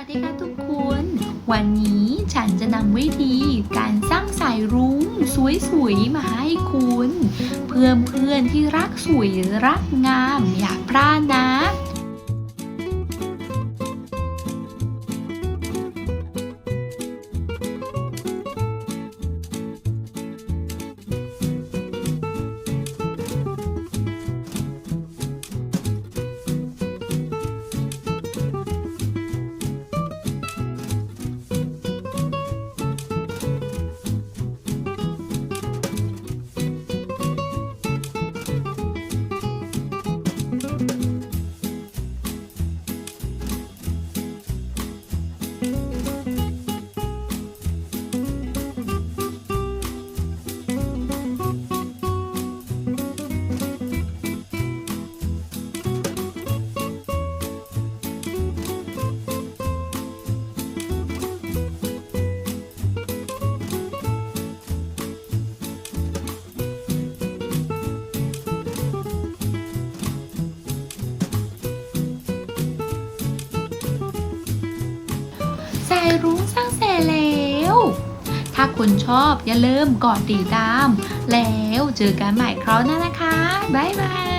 วัสดีค่ะทุกคน วันนี้ฉันจะนำวิธีการสร้างสายรุ้งสวยๆมาให้คุณ เพื่อนเพื่อนๆที่รักสวยรักงามอย่าพลาดนะ สายรุ้งสร้างเสร็จแล้ว ถ้าคุณชอบอย่าลืมกดติดตาม แล้วเจอกันใหม่คราวหน้านะคะ บ๊ายบาย